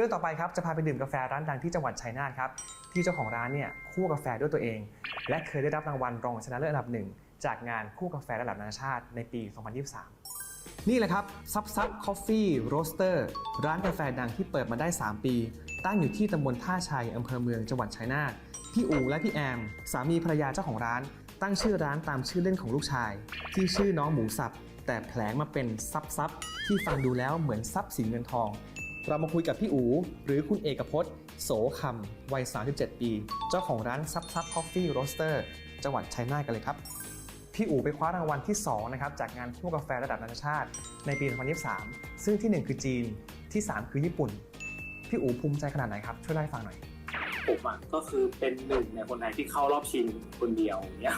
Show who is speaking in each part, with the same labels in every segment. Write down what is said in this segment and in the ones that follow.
Speaker 1: รื่องต่อไปครับจะพาไปดื่มกาแฟร้านดังที่จังหวัดชัยนาทครับที่เจ้าของร้านเนี่ยคั่วกาแฟด้วยตัวเอง และเคยได้รับรางวัลรองชนะเลิศอันดับหนึ่งจากงานคั่วกาแฟระดับนานาชาติในปี 2023 นี่แหละครับซับซับคอฟฟี่โรสเตอร์ร้านกาแฟดังที่เปิดมาได้ 3 ปี ตั้งอยู่ที่ตำบลท่าชัยอำเภอเมืองจังหวัดชัยนาทพี่อูและพี่แอม สามีภรรยาเจ้าของร้าน ตั้งชื่อร้านตามชื่อเล่นของลูกชาย ที่ชื่อน้องหมูสับ แต่แผลงมาเป็นซับซับที่ฟังดูแล้วเหมือนซับสินเงินทอง เรามาคุยกับพี่อูหรือคุณเอกพจน์โสคำวัย 37 ปี เจ้าของร้านซับซับคอฟฟี่โรสเตอร์จังหวัดชัยนาทกันเลยครับ พี่อู๋ไปคว้ารางวัลที่ 2 นะครับ จากงานคั่วกาแฟระดับนานาชาติ ในปี 2023 ซึ่งทีหนึ่1 คือจีนที่ 3 คือญี่ปุ่น พี่อู๋ภูมิใจขนาดไหนครับ ช่วยเล่าให้ฟังหน่อย
Speaker 2: ผมอะก็คือเป็นหนึ่งในคนไทยที่เข้ารอบชิงคนเดียวเงี้ย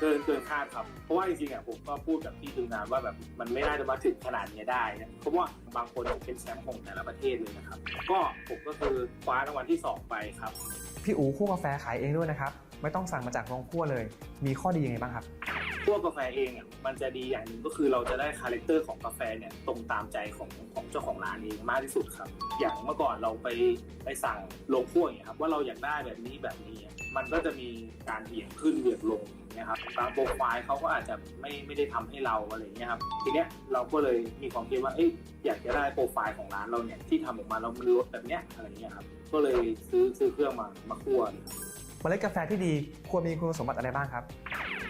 Speaker 2: เกินเกินคาดครับเพราะว่าจริงๆอะผมก็พูดกับพี่คืนนานว่าแบบมันไม่น่าจะมาถึงขนาดนี้ได้นะเพราะว่าบางคนเป็นแชมป์ของแต่ละประเทศเลยนะครับ ก็ผมก็คือคว้ารางวัลที่สองไปครับ
Speaker 1: พี่อู๋คั่วกาแฟขายเองด้วยนะครับ ไม่ต้องสั่งมาจากโรงคั่วเลย มีข้อดียังไงบ้างครับ
Speaker 2: วกกาแฟเองอะมันจะดีอย่างหนึ่งก็คือเราจะได้คาแรคเตอร์ของกาแฟเนี่ยตรงตามใจของของเจ้าของร้านเองมากที่สุดครับ อย่างเมื่อก่อนเราไปไปสั่งโลงคั่วอย่างเงี้ยครับว่าเราอยากได้แบบนี้แบบนี้ มันก็จะมีการเบี่ยงขึ้นเบี่ยงลงอย่างเงี้ยครับบางโปรไฟล์เขาก็อาจจะไม่ไม่ได้ทำให้เราอะไรเงี้ยครับทีเนี้ยเราก็เลยมีความคิดว่าเอ้ยอยากจะได้โปรไฟล์ของร้านเราเนี่ยที่ทำออกมาแล้วมันลดแบบเนี้ยอะไรเงี้ยครับก็เลยซื้อซื้อเครื่องมามาคั่วเลยครับ
Speaker 1: เมล็ดกาแฟที่ดีควรมีคุณสมบัติอะไรบ้างครับ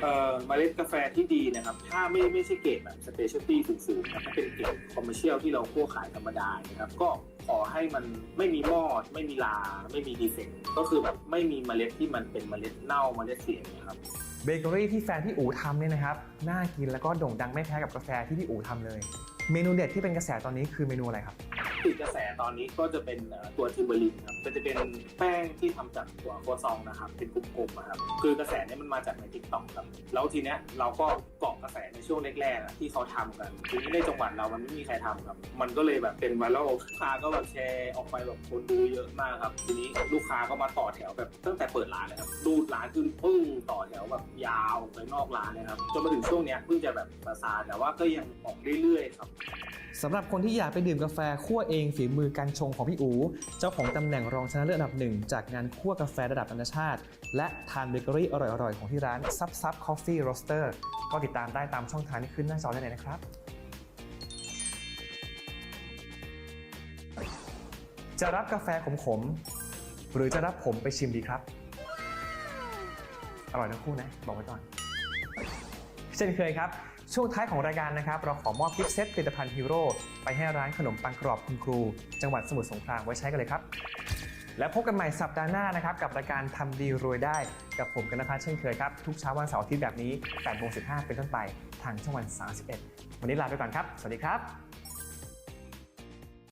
Speaker 2: เอ่อเมล็ดกาแฟที่ดีนะครับ ถ้าไม่ไม่ใช่เกรดแบบสเปเชียลตี้สูงๆนะถ้าเป็นเกรดคอมเมอร์เชียลที่เราคั่วขายธรรมดานะครับ ก็ขอให้มันไม่มีมอด ไม่มีลา ไม่มีดีเฟกต์ก็คือแบบไม่มีเมล็ดที่มันเป็นเมล็ดเน่าเมล็ดเสียนะครับ
Speaker 1: เบเกอรี่ที่แฟนพี่อู๋ทำเนี่ยนะครับน่ากินแล้วก็โด่งดังไม่แพ้กับกาแฟที่พี่อู๋ทำเลย เมนูเด็ดที่เป็นกระแสตอนนี้คือเมนูอะไรครับ
Speaker 2: ติดกระแสตอนนี้ก็จะเป็นตัวทิมเบอร์ลินครับจะเป็นแป้งที่ทำจากตัวโคซองนะครับ เป็นกลุ่มๆนะครับ คือกระแสเนี้มันมาจากในทิกตอกครับ แล้วทีเนี้ยเราก็เกาะกระแสในช่วงแรกๆที่เขาทำกัน ทีนี้ในจังหวัดเรามันไม่มีใครทำครับ มันก็เลยแบบเป็นไวรัลลูกค้าก็แบบแชร์ออกไปแบบคนดูเยอะมากครับ ทีนี้ลูกค้าก็มาต่อแถวแบบตั้งแต่เปิดร้านเลยครับ ดูร้านขึ้นปึ้งต่อแถวแบบยาวไปนอกร้านเลยครับจนมาถึงช่วงเนี้ยเพิ่งจะแบบซาซาแต่ว่าก็ยังออกเรื่อยๆครับ
Speaker 1: สำหรับคนที่อยากไปดื่มกาแฟคั่วเองฝีมือการชงของพี่อู เจ้าของตำแหน่งรองชนะเลิศอันดับหนึ่งจากงานคั่วกาแฟระดับนานาชาติ และทานเบเกอรี่อร่อยๆ ของที่ร้านซับซับคอฟฟี่โรสเตอร์ก็ติดตามได้ตามช่องทางที่ขึ้นหน้าจอได้เลยนะครับ จะรับกาแฟขมๆหรือจะรับผมไปชิมดีครับ อร่อยทั้งคู่นะ บอกไว้ก่อน เช่นเคยครับ ช่วงท้ายของรายการนะครับ เราขอมอบกิฟต์เซตผลิตภัณฑ์ฮีโร่ไปให้ร้านขนมปังกรอบคุณครู จังหวัดสมุทรสงครามไว้ใช้กันเลยครับ และพบกันใหม่สัปดาห์หน้านะครับ กับรายการทำดีรวยได้กับผมกันนภัสเช่นเคยครับ ทุกเช้าวันเสาร์อาทิตย์แบบนี้8โมง15เป็นต้นไปทางช่องวัน 31 วันนี้ลาไปก่อนครับ สวัสดีครับ